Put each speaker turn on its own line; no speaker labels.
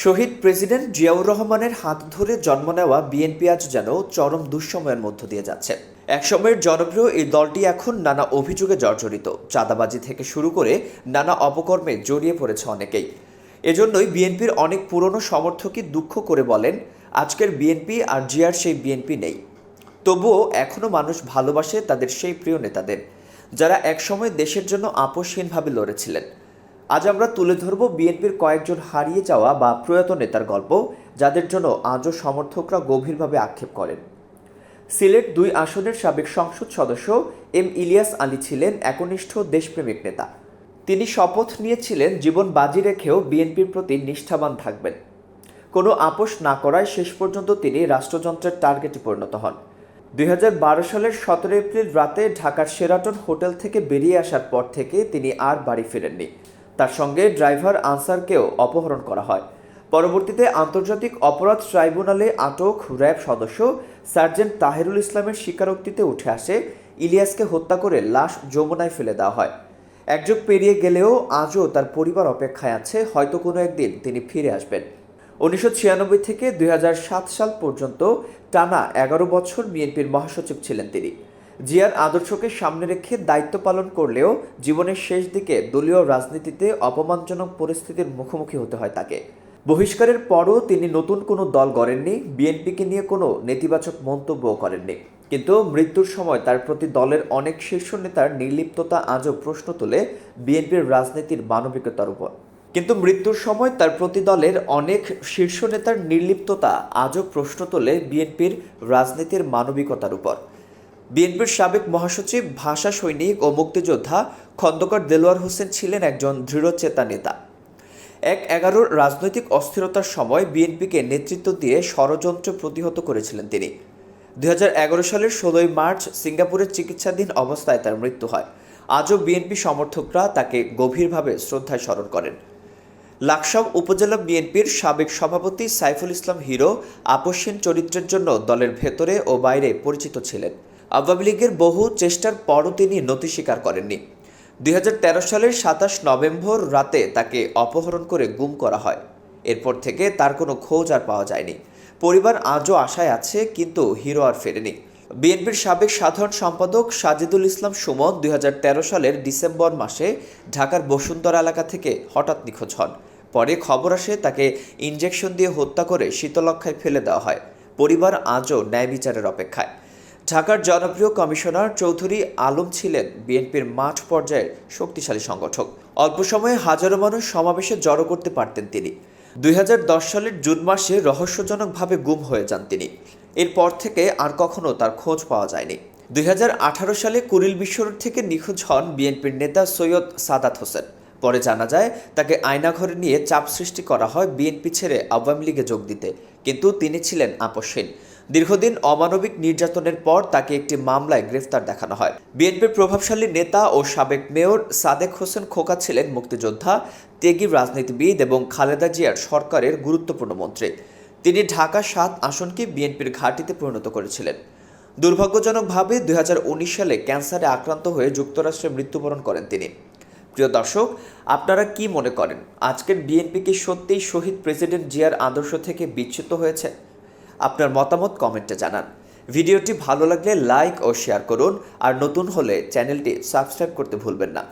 শহীদ president Ziaur রহমানের হাত ধরে জন্ম নেওয়া বিএনপি আজ যেন চরম দুঃসময়ের মধ্য দিয়ে যাচ্ছে। একসময়ের জনপ্রিয় এই দলটি এখন নানা অভিযোগে জর্জরিত। চাঁদাবাজি থেকে শুরু করে নানা অপকর্মে জড়িয়ে পড়েছে অনেকেই। এজন্যই বিএনপির অনেক পুরনো সমর্থকই দুঃখ করে বলেন, আজকের বিএনপি আর জিয়ার সেই বিএনপি নেই। তবুও এখনও মানুষ ভালোবাসে তাদের সেই প্রিয় নেতাদের, যারা একসময় দেশের জন্য আপোষহীনভাবে লড়েছিলেন। আজ আমরা তুলে ধরব বিএনপির কয়েকজন হারিয়ে যাওয়া বা প্রয়াত নেতার গল্প, যাদের জন্য আজও সমর্থকরা গভীরভাবে আক্ষেপ করেন। সিলেট দুই আসনের সাবেক সংসদ সদস্য এম ইলিয়াস আলী ছিলেন একনিষ্ঠ দেশপ্রেমিক নেতা। তিনি শপথ নিয়েছিলেন জীবন বাজি রেখেও বিএনপির প্রতি নিষ্ঠাবান থাকবেন। কোনো আপোষ না করায় শেষ পর্যন্ত তিনি রাষ্ট্রযন্ত্রের টার্গেটে পরিণত হন। দুই হাজার বারো সালের সতেরো এপ্রিল রাতে ঢাকার সেরাটন হোটেল থেকে বেরিয়ে আসার পর থেকে তিনি আর বাড়ি ফেরেননি। তার সঙ্গে ড্রাইভার আনসারকেও অপহরণ করা হয়। পরবর্তীতে আন্তর্জাতিক অপরাধ ট্রাইব্যুনালে আটক র্যাব সদস্য সার্জেন্ট তাহেরুল ইসলামের স্বীকারোক্তিতে উঠে আসে, ইলিয়াসকে হত্যা করে লাশ যমুনায় ফেলে দেওয়া হয়। একযুগ পেরিয়ে গেলেও আজও তার পরিবার অপেক্ষায় আছে, হয়তো কোনো একদিন তিনি ফিরে আসবেন। উনিশশো ছিয়ানব্বই থেকে দুই হাজার সাত সাল পর্যন্ত টানা এগারো বছর বিএনপির মহাসচিব ছিলেন তিনি। জিয়ার আদর্শকে সামনে রেখে দায়িত্ব পালন করলেও জীবনের শেষ দিকে দলীয় রাজনীতিতে অপমানজনক পরিস্থিতির মুখোমুখি হতে হয় তাকে। বহিষ্কারের পরও তিনি নতুন কোনো দল গড়েননি, বিএনপিকে নিয়ে কোনো নেতিবাচক মন্তব্যও করেননি। কিন্তু মৃত্যুর সময় তার প্রতি দলের অনেক শীর্ষ নেতার নির্লিপ্ততা আজও প্রশ্ন তোলে বিএনপির রাজনীতির মানবিকতার উপর। কিন্তু মৃত্যুর সময় তার প্রতি দলের অনেক শীর্ষ নেতার নির্লিপ্ততা আজও প্রশ্ন তোলে বিএনপির রাজনীতির মানবিকতার উপর। বিএনপির সাবেক মহাসচিব, ভাষা সৈনিক ও মুক্তিযোদ্ধা খন্দকার দেলোয়ার হোসেন ছিলেন একজন দৃঢ়চেতা নেতা। এক এগারোর রাজনৈতিক অস্থিরতার সময় বিএনপিকে নেতৃত্ব দিয়ে ষড়যন্ত্র প্রতিহত করেছিলেন তিনি। দুই হাজার এগারো সালের ষোলোই মার্চ সিঙ্গাপুরের চিকিৎসাধীন অবস্থায় তার মৃত্যু হয়। আজও বিএনপি সমর্থকরা তাকে গভীরভাবে শ্রদ্ধায় স্মরণ করেন। লাকসাম উপজেলা বিএনপির সাবেক সভাপতি সাইফুল ইসলাম হিরো আপসহীন চরিত্রের জন্য দলের ভেতরে ও বাইরে পরিচিত ছিলেন। আওয়ামী লীগের বহু চেষ্টার পরও তিনি নতি স্বীকার করেননি। দুই হাজার তেরো সালের সাতাশ নভেম্বর রাতে তাকে অপহরণ করে গুম করা হয়। এরপর থেকে তার কোনো খোঁজ আর পাওয়া যায়নি। পরিবার আজও আশায় আছে, কিন্তু হিরো আর ফেরেনি। বিএনপির সাবেক সাধারণ সম্পাদক সাজিদুল ইসলাম সুমন দুই হাজার তেরো সালের ডিসেম্বর মাসে ঢাকার বসুন্ধরা এলাকা থেকে হঠাৎ নিখোঁজ হন। পরে খবর আসে তাকে ইনজেকশন দিয়ে হত্যা করে শীতলক্ষায় ফেলে দেওয়া হয়। পরিবার আজও ন্যায় বিচারের অপেক্ষায়। ঢাকার জনপ্রিয় কমিশনার চৌধুরী আলম ছিলেন বিএনপির মাঠ পর্যায়ের শক্তিশালী সংগঠক। অল্প সময়ে হাজারো মানুষ সমাবেশে জড়ো করতে পারতেন তিনি। দুই হাজার দশ সালের জুন মাসে রহস্যজনকভাবে গুম হয়ে যান তিনি। এরপর থেকে আর কখনো তার খোঁজ পাওয়া যায়নি। দুই হাজার আঠারো সালে কুরিল বিশ্বরোড থেকে নিখোঁজ হন বিএনপির নেতা সৈয়দ সাদাত হোসেন। পরে জানা যায়, তাকে আয়নাঘরে নিয়ে চাপ সৃষ্টি করা হয় বিএনপি ছেড়ে আওয়ামী লীগে যোগ দিতে। কিন্তু তিনি ছিলেন আপসহীন। দীর্ঘদিন অমানবিক নির্যাতনের পর তাকে একটি মামলায় গ্রেফতার দেখানো হয়। বিএনপির প্রভাবশালী নেতা ও সাবেক মেয়র সাদেক হোসেন খোকা ছিলেন মুক্তিযোদ্ধা, তেগির রাজনীতিবিদ এবং খালেদা জিয়ার সরকারের গুরুত্বপূর্ণ মন্ত্রী। তিনি ঢাকা সাত আসনকে বিএনপির ঘাঁটিতে পরিণত করেছিলেন। দুর্ভাগ্যজনকভাবে দুই হাজার উনিশ সালে ক্যান্সারে আক্রান্ত হয়ে যুক্তরাষ্ট্রে মৃত্যুবরণ করেন তিনি। প্রিয় দর্শক, আপনারা কি মনে করেন? আজকের বিএনপি কি সত্যিই শহীদ প্রেসিডেন্ট জিয়ার আদর্শ থেকে বিচ্যুত হয়েছে? আপনার মতামত কমেন্টে জানান। ভিডিওটি ভালো লাগলে লাইক ও শেয়ার করুন আর নতুন হলে চ্যানেলটি সাবস্ক্রাইব করতে ভুলবেন না।